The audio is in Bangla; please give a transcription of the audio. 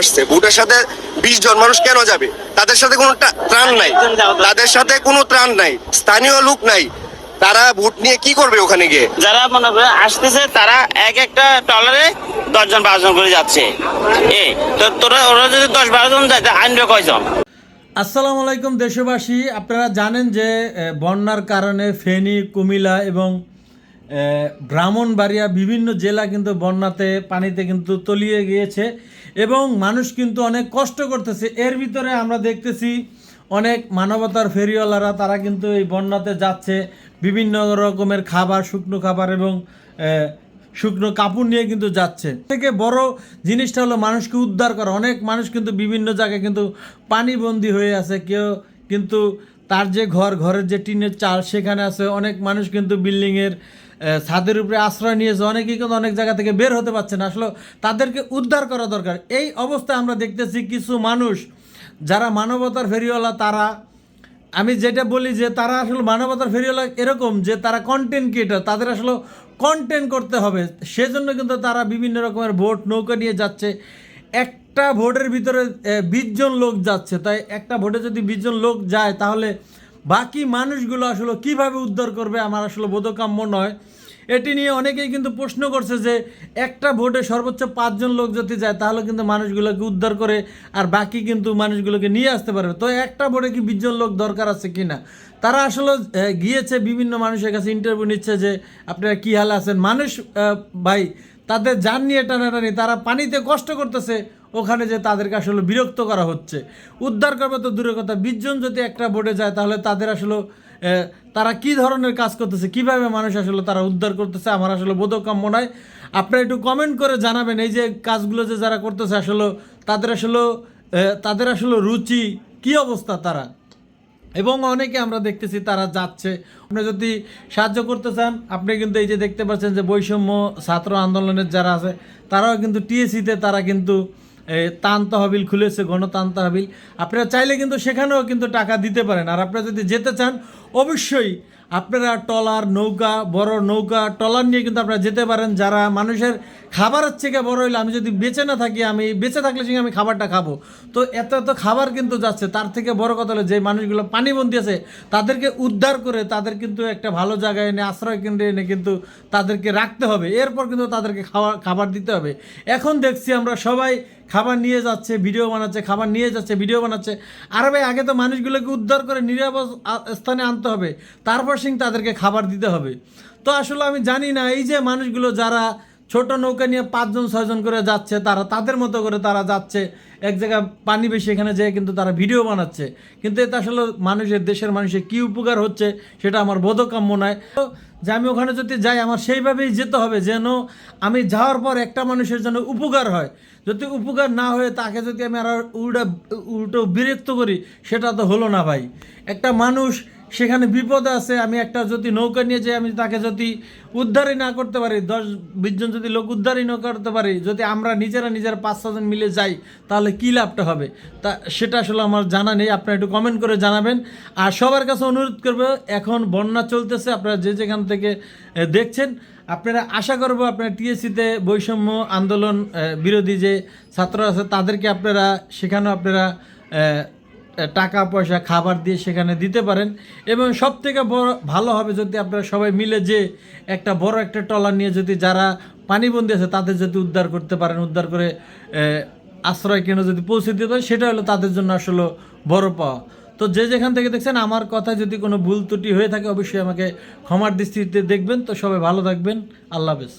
আসছে। বুটের সাথে বিশ জন মানুষ কেন যাবে? তাদের সাথে কোনো ত্রাণ নাই। তাদের সাথে কোনো ত্রাণ নাই। স্থানীয় লোক নাই। তারা ভোট নিয়ে কি করবে ওখানে গিয়ে? যারা মনে করে আসতেছে তারা এক একটা টলারে দশজন বারো জন করে যাচ্ছে। এ তো তোরা ওরা যদি দশ বারো জন যায় তা আনবে কয়জন? আসসালামু আলাইকুম দেশবাসী। আপনারা জানেন যে বন্যার কারণে ফেনী কুমিল্লা এবং ব্রাহ্মণবাড়িয়া বিভিন্ন জেলা কিন্তু বন্যাতে পানিতে কিন্তু তলিয়ে গিয়েছে এবং মানুষ কিন্তু অনেক কষ্ট করতেছে। এর ভিতরে আমরা দেখতেছি অনেক মানবতার ফেরিওয়ালারা, তারা কিন্তু এই বন্যাতে যাচ্ছে। বিভিন্ন রকমের খাবার, শুকনো খাবার এবং শুকনো কাপড় নিয়ে কিন্তু যাচ্ছে। থেকে বড় জিনিসটা হলো মানুষকে উদ্ধার করা। অনেক মানুষ কিন্তু বিভিন্ন জায়গায় কিন্তু পানিবন্দী হয়ে আছে। কেউ কিন্তু তার যে ঘর, ঘরের যে টিনের চাল, সেখানে আছে। অনেক মানুষ কিন্তু বিল্ডিংয়ের ছাদের উপরে আশ্রয় নিয়েছে অনেকেই কিন্তু অনেক জায়গা থেকে বের হতে পারছে না। আসলে তাদেরকে উদ্ধার করা দরকার। এই অবস্থায় আমরা দেখতেছি কিছু মানুষ, যারা মানবতার ফেরিওয়ালা, তারা, আমি যেটা বলি যে তারা আসলে মানবতার ফেরিওয়ালা এরকম যে তারা কন্টেন্ট ক্রিয়েটার তাদের আসলে কন্টেন্ট করতে হবে। সেজন্য কিন্তু তারা বিভিন্ন রকমের ভোট নৌকা নিয়ে যাচ্ছে। একটা ভোটের ভিতরে বিশজন লোক যাচ্ছে। তাই একটা ভোটে যদি বিশজন লোক যায়, তাহলে বাকি মানুষগুলো আসলে কীভাবে উদ্ধার করবে আমার আসলে বোধকাম্য নয়। এটি নিয়ে অনেকেই কিন্তু প্রশ্ন করছে যে, একটা ভোটে সর্বোচ্চ পাঁচজন লোক যদি যায়, তাহলে কিন্তু মানুষগুলোকে উদ্ধার করে আর বাকি কিন্তু মানুষগুলোকে নিয়ে আসতে পারবে। তো একটা ভোটে কি বিশজন লোক দরকার আছে কি না তারা আসলে গিয়েছে, বিভিন্ন মানুষের কাছে ইন্টারভিউ নিচ্ছে যে, আপনারা কী হাল আছেন? মানুষ ভাই তাদের যান নিয়ে টানাটানি তারা পানিতে কষ্ট করতেছে, ওখানে যে তাদেরকে আসলে বিরক্ত করা হচ্ছে। উদ্ধার করবে তো দূরের কথা বিশজন যদি একটা বোটে যায়, তাহলে তাদের আসলে তারা কি ধরনের কাজ করতেছে, কীভাবে মানুষ আসলে তারা উদ্ধার করতেছে, আমার আসলে বোধকাম্য নয়। আপনারা একটু কমেন্ট করে জানাবেন, এই যে কাজগুলো যে যারা করতেছে, আসলে তাদের আসলে তাদের আসলে রুচি, কি অবস্থা তারা? এবং অনেকে আমরা দেখতেছি তারা যাচ্ছে। আপনি যদি সাহায্য করতে চান, আপনি কিন্তু এই যে দেখতে পাচ্ছেন যে বৈষম্য ছাত্র আন্দোলনের যারা আছে, তারাও কিন্তু টিএসিতে তারা কিন্তু তান তহবিল খুলেছে, গণতান তহবিল। আপনারা চাইলে কিন্তু সেখানেও কিন্তু টাকা দিতে পারেন। আর আপনারা যদি যেতে চান অবশ্যই আপনারা টলার নৌকা, বড় নৌকা, টলার নিয়ে কিন্তু আপনারা যেতে পারেন। যারা মানুষের খাবারের থেকে বড় হইলে, আমি যদি বেঁচে না থাকি, আমি বেঁচে থাকলে সঙ্গে আমি খাবারটা খাব। তো এত এত খাবার কিন্তু যাচ্ছে। তার থেকে বড় কথা হলো, যে মানুষগুলো পানিবন্দী আছে, তাদেরকে উদ্ধার করে তাদের কিন্তু একটা ভালো জায়গায় এনে, আশ্রয় কেন্দ্রে এনে কিন্তু তাদেরকে রাখতে হবে। এরপর কিন্তু তাদেরকে খাওয়া, খাবার দিতে হবে। এখন দেখছি আমরা সবাই খাবার নিয়ে যাচ্ছে, ভিডিও বানাচ্ছে, খাবার নিয়ে যাচ্ছে, ভিডিও বানাচ্ছে। আর ভাই, আগে তো মানুষগুলোকে উদ্ধার করে নিরাপদ স্থানে আনতে হবে। তারপর সিং তাদেরকে খাবার দিতে হবে। তো আসলে আমি জানি না, এই যে মানুষগুলো যারা ছোট নৌকা নিয়ে পাঁচজন, ছয়জন করে যাচ্ছে, তারা তাদের মতো করে তারা যাচ্ছে। এক জায়গায় পানি বেশি, এখানে যেয়ে কিন্তু তারা ভিডিও বানাচ্ছে। কিন্তু এতে আসলে মানুষের, দেশের মানুষের কী উপকার হচ্ছে, সেটা আমার বোধকাম্য নয়। তো যে আমি ওখানে যদি যাই, আমার সেইভাবেই যেতে হবে যেন আমি যাওয়ার পর একটা মানুষের জন্য উপকার হয়। যদি উপকার না হয়ে তাকে যদি আমি আর উল্টা, উল্টো বিরক্ত করি, সেটা তো হলো না ভাই। একটা মানুষ সেখানে বিপদে আছে, আমি একটা যদি নৌকা নিয়ে যাই, আমি তাকে যদি উদ্ধারই না করতে পারি, দশ বিশজন যদি লোক উদ্ধারই না করতে পারি, যদি আমরা নিজেরা নিজেরা পাঁচ ছজন মিলে যাই, তাহলে কী লাভটা হবে? তা সেটা আসলে আমার জানা নেই, আপনারা একটু কমেন্ট করে জানাবেন। আর সবার কাছে অনুরোধ করব, এখন বন্যা চলতেছে, আপনারা যে যেখান থেকে দেখছেন, আপনারা আশা করব আপনারা টিএসসিতে বৈষম্য আন্দোলন বিরোধী যে ছাত্র আছে, তাদেরকে আপনারা, সেখানেও আপনারা টাকা, পয়সা, খাবার দিয়ে সেখানে দিতে পারেন। এবং সব থেকে বড়, ভালো হবে যদি আপনারা সবাই মিলে যে একটা বড় একটা টলার নিয়ে যদি যারা পানিবন্দী আছে, তাদের যদি উদ্ধার করতে পারেন, উদ্ধার করে আশ্রয় কেন্দ্র যদি পৌঁছে দিতে পারে সেটা হলো তাদের জন্য আসলে বড় পাওয়া। তো যে যেখান থেকে দেখছেন, আমার কথা যদি কোনো ভুল ত্রুটি হয়ে থাকে, অবশ্যই আমাকে ক্ষমার দৃষ্টিতে দেখবেন। তো সবাই ভালো থাকবেন। আল্লাহ হাফেজ।